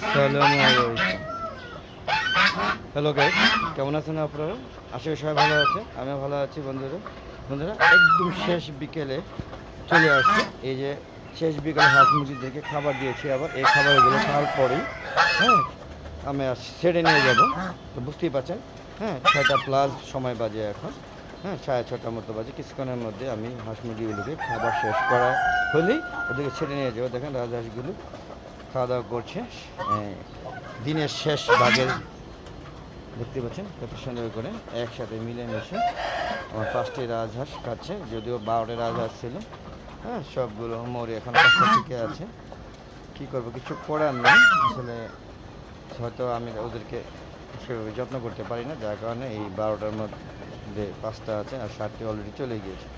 আসসালামু আলাইকুম hello guys কেমন আছেন আপনারা? আশা সবাই ভালো আছে আমিও ভালো আছি, বন্ধুরা। বন্ধুরা, একদম শেষ বিকেলে চলে আসছে। এই যে শেষ বিকেলে হাঁস মুরগি দেখে খাবার দিয়েছি আবার। এই খাবারগুলো খাওয়ার পরেই হ্যাঁ আমি ছেড়ে নিয়ে যাব। তো বুঝতেই পারছেন হ্যাঁ ছয়টা প্লাস সময় বাজে এখন। হ্যাঁ সাড়ে ছটার মতো বাজে। কিছুক্ষণের মধ্যে আমি হাঁস মুরগিগুলোকে খাবার শেষ করা হলেই ওদেরকে ছেড়ে নিয়ে যাব। দেখেন রাজহাঁসগুলো খাওয়া দাওয়া করছে দিনের শেষ ভাগের দেখতে পাচ্ছেন কত সুন্দর করে একসাথে মিলে মিশে আমার পাঁচটি রাজহাঁস খাচ্ছে, যদিও বারোটা রাজহাঁস ছিল। হ্যাঁ সবগুলো মরে এখন পাঁচটা টিকে আছে। কী করব, কিছু করার নেই। আসলে হয়তো আমি ওদেরকে সেভাবে যত্ন করতে পারি না, যার কারণে এই বারোটার মধ্যে পাঁচটা আছে আর সাতটি অলরেডি চলে গিয়েছে।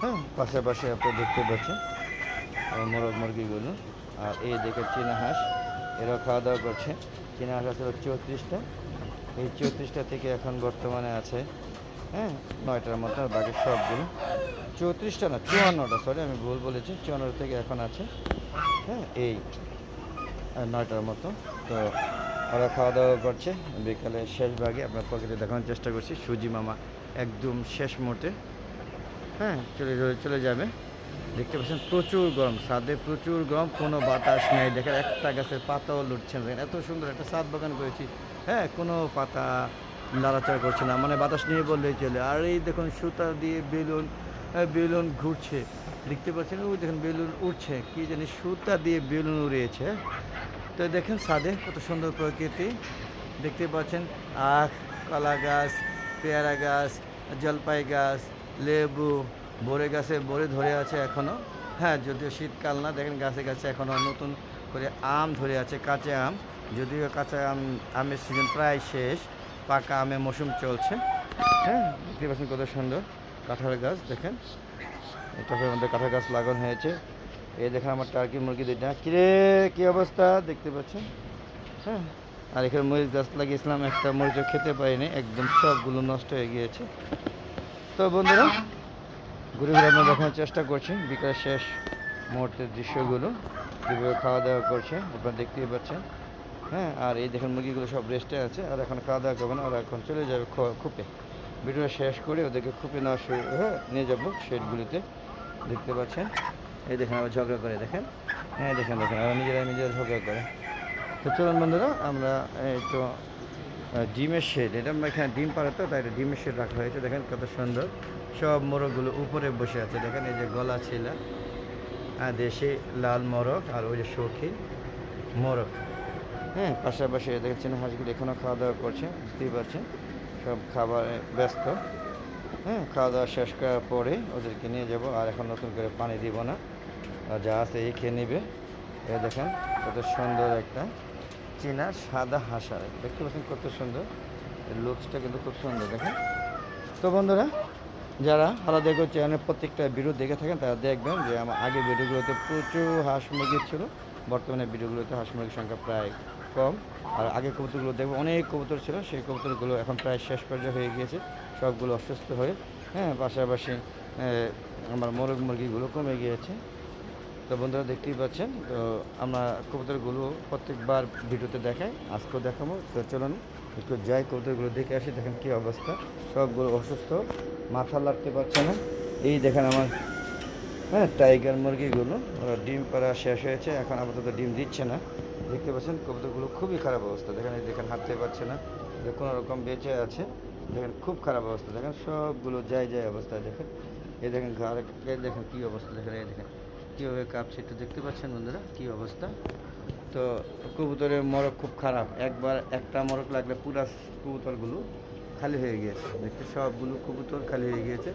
হ্যাঁ পাশাপাশি আপনি দেখতে পাচ্ছেন মোরগ মুরগিগুলো। আর এই দেখে চীনা হাঁস, এরাও খাওয়া দাওয়া করছে। চীনা হাঁস আছে চৌত্রিশটা। এই চৌত্রিশটা থেকে এখন বর্তমানে আছে হ্যাঁ নয়টার মতো, আর বাকি সবগুলো। চৌত্রিশটা না, চুয়ান্নটা সরি আমি ভুল বলেছি, চুয়ান্নটা থেকে এখন আছে হ্যাঁ এই নয়টার মতো। তো ওরা খাওয়া দাওয়া করছে, বিকালে শেষ ভাগে, আপনার পকেটে দেখানোর চেষ্টা করছি, সুজি মামা একদম শেষ মুহূর্তে হ্যাঁ চলে চলে- চলে যাবে। দেখতে পাচ্ছেন, প্রচুর গরম, ছাদে প্রচুর গরম, কোনো বাতাস নেই। দেখেন, একটা গাছের পাতাও লুটছে না। এত সুন্দর একটা ছাদ বাগান করেছি। হ্যাঁ কোনো পাতা নাড়াচাড়া করছে না মানে বাতাস নিয়ে বললেই চলে। আর এই দেখুন, সুতা দিয়ে বেলুন বেলুন ঘুরছে। দেখতে পাচ্ছেন, ওই দেখুন, বেলুন উঠছে কি জানি, সুতা দিয়ে বেলুন উড়িয়েছে। তো দেখেন, ছাদে কত সুন্দর প্রকৃতি। দেখতে পাচ্ছেন, আখ, কলা গাছ, পেয়ারা গাছ, জলপাই গাছ, লেবু বড়ে গাছে বড়ে ধরে আছে এখনও হ্যাঁ যদিও শীতকাল না, দেখেন গাছে গাছে এখনও নতুন করে আম ধরে আছে, কাঁচা আম। যদিও কাঁচা আম, আমের সিজন প্রায় শেষ, পাকা আমের মৌসুম চলছে। হ্যাঁ দেখতে পাচ্ছেন কত সুন্দর কাঁঠাল গাছ, দেখেন। টবের মধ্যে কাঁঠাল গাছ লাগানো হয়েছে। এই দেখেন আমার টার্কি মুরগি দুইটা। কিরে, কি অবস্থা? দেখতে পাচ্ছেন? হ্যাঁ আর এখানে মরিচ গাছ লাগিয়েছিলাম, একটা মরিচও খেতে পারিনি একদম সবগুলো নষ্ট হয়ে গিয়েছে। তো বন্ধুরা ঘুরে ঘুরে আমরা দেখানোর চেষ্টা করছি। বিকাল শেষ মুহূর্তের দৃশ্যগুলো। কীভাবে খাওয়া দাওয়া করছে আপনারা দেখতেই পাচ্ছেন। হ্যাঁ আর এই দেখেন মুরগিগুলো সব রেস্টে আছে। আর এখন খাওয়া দাওয়া করবে না ওরা এখন চলে যাবে খুপে। ভিডিও শেষ করে ওদেরকে খুপে শুরু হ্যাঁ নিয়ে যাব শেডগুলিতে। দেখতে পাচ্ছেন? এই দেখেন আবার ঝগড়া করে দেখেন? হ্যাঁ দেখেন দেখেন ওরা নিজেরা নিজেরা ঝগড়া করে। তো চলুন বন্ধুরা আমরা আহ, ডিমের শেড। এটা এখানে ডিম পাড়ে তো, তাই এটা ডিমের শেড রাখা হয়েছে। দেখেন কত সুন্দর। সব মোরগগুলো উপরে বসে আছে। দেখেন এই যে গলা ছিল। দেশি লাল মোরগ আর ওই যে সখী মোরগ। হ্যাঁ পাশাপাশি দেখেন হাঁসগুলো এখনও খাওয়া দাওয়া করছে, বুঝতেই পারছেন। সব খাবারে ব্যস্ত। হ্যাঁ খাওয়া দাওয়া শেষ করার পরে ওদেরকে নিয়ে যাব। আর এখন নতুন করে পানি দিব না। আর যা আছে এই খেয়ে নেবে। এ দেখেন কত সুন্দর একটা চীনা সাদা হাঁসা দেখতে পাচ্ছেন কত সুন্দর। লুকসটা কিন্তু খুব সুন্দর, দেখেন। তো বন্ধুরা, যারা আলাদা করে চ্যানেলের প্রত্যেকটা ভিডিও দেখে থাকেন, তারা দেখবেন যে আমার আগে ভিডিওগুলোতে প্রচুর হাঁস মুরগি ছিল। বর্তমানে ভিডিওগুলোতে হাঁস মুরগির সংখ্যা প্রায় কম। আর আগে কবুতরগুলো দেখব, অনেক কবুতর ছিল। সেই কবুতরগুলো এখন প্রায় শেষ পর্যায়ে হয়ে গিয়েছে। সবগুলো অসুস্থ হয়ে হ্যাঁ পাশাপাশি আমার মোরগ মুরগিগুলো কমে গিয়েছে। তো বন্ধুরা দেখতেই পাচ্ছেন, তো আমরা কবুতরগুলো প্রত্যেকবার ভিডিওতে দেখাই, আজকেও দেখাবো। তো চলুন, একটু যাই কবুতরগুলো দেখে আসি, দেখেন কী অবস্থা। সবগুলো অসুস্থ, মাথা লাগতে পারছে না। এই দেখেন আমার হ্যাঁ টাইগার মুরগিগুলো ডিম পাড়া শেষ হয়েছে, এখন আপাতত ডিম দিচ্ছে না। দেখতে পাচ্ছেন, কবুতরগুলো খুবই খারাপ অবস্থা। দেখেন, এই দেখেন, হাঁটতে পারছে না। কোনো রকম বেঁচে আছে। দেখেন, খুব খারাপ অবস্থা। দেখেন, সবগুলো যায় যায় অবস্থায় দেখেন। এই দেখেন ঘর দেখেন কী অবস্থা, দেখেন, এই দেখেন। কীভাবে কাঁপছে একটু দেখতে পাচ্ছেন বন্ধুরা, কী অবস্থা? তো কবুতরের মরক খুব খারাপ। একবার একটা মরক লাগলে পুরা কবুতরগুলো খালি হয়ে গিয়েছে। দেখতে সবগুলো কবুতর খালি হয়ে গিয়েছে।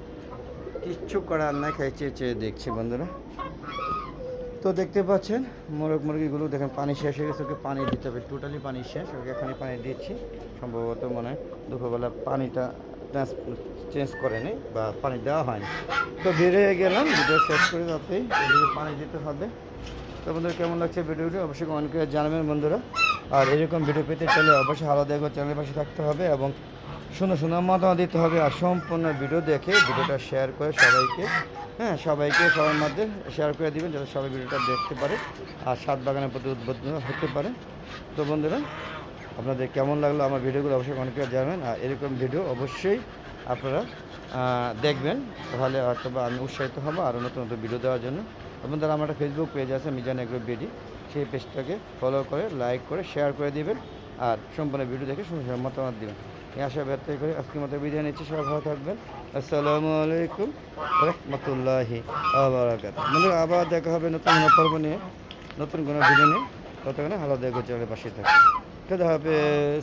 কিচ্ছু করার নাই, খাই চেয়ে চেয়ে দেখছে বন্ধুরা। তো দেখতে পাচ্ছেন মোরগ মুরগিগুলো দেখেন পানি শেষ হয়ে গেছে, ওকে পানি দিতে হবে। টোটালি পানি শেষ, ওকে এখানে পানি দিচ্ছি। সম্ভবত মনে হয় দুপুরবেলা পানিটা চেঞ্জ করেনি বা পানি দেওয়া হয়নি। তো বেরিয়ে গেলাম, ভিডিও শেষ করে তাতেই এদিকে পানি দিতে হবে। তো বন্ধুরা, কেমন লাগছে ভিডিওটি? অবশ্যই কমেন্ট করে জানাবেন বন্ধুরা। আর এরকম ভিডিও পেতে চাইলে অবশ্যই আলাদা করে চ্যানেলের পাশে থাকতে হবে এবং সুন্দর সুন্দর মতামত দিতে হবে। আর সম্পূর্ণ ভিডিও দেখে ভিডিওটা শেয়ার করে সবাইকে হ্যাঁ সবাইকে সবার মধ্যে শেয়ার করে দিবেন, যাতে সবাই ভিডিওটা দেখতে পারে আর সাত বাগানের প্রতি উদ্বোধন হতে পারে। তো বন্ধুরা আপনাদের কেমন লাগল আমার ভিডিওগুলো অবশ্যই অনেকে জানাবেন। আর এরকম ভিডিও অবশ্যই আপনারা দেখবেন। তাহলে হয়তো আমি উৎসাহিত হব আরও নতুন নতুন ভিডিও দেওয়ার জন্য। আপনাদের আমার একটা ফেসবুক পেজ আছে, মিজান এগ্রো বিডি সেই পেজটাকে ফলো করে লাইক করে শেয়ার করে দিবেন। আর সম্পূর্ণ ভিডিও দেখে সুন্দর মতামত দিবেন। এই আশা ব্যক্ত করে আজকের মতো বিদায় নিচ্ছি। সবাই ভালো থাকবেন। আসসালামু আলাইকুম রহমতুল্লাহি আবরাকাত আবার দেখা হবে নতুন পর্ব নিয়ে, নতুন কোনো ভিডিও নিয়ে। ততক্ষণে দেখো চ্যানেলের পাশে থাকে Dikkat abi.